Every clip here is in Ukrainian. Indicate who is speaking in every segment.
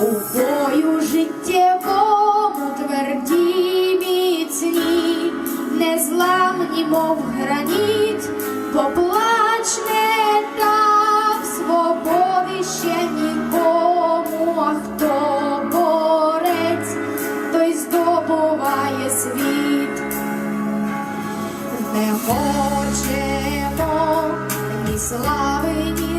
Speaker 1: У бою життєвому тверді міцні, незламні, мов граніт, поплач не дав свободи ще нікому, а хто борець, той здобуває світ. Не хочемо ні слави, ні.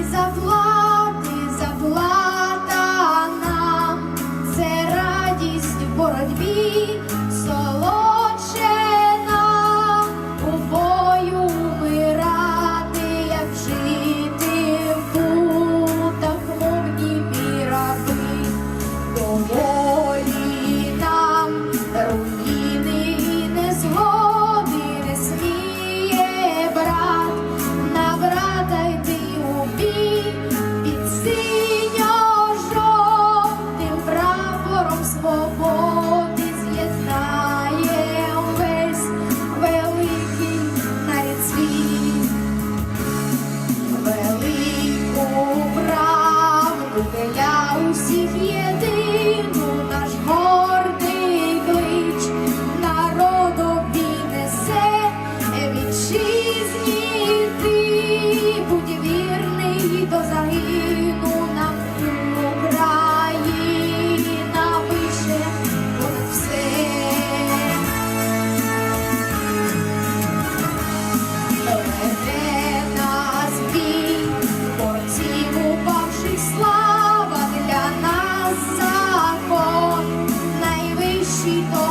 Speaker 1: she thought.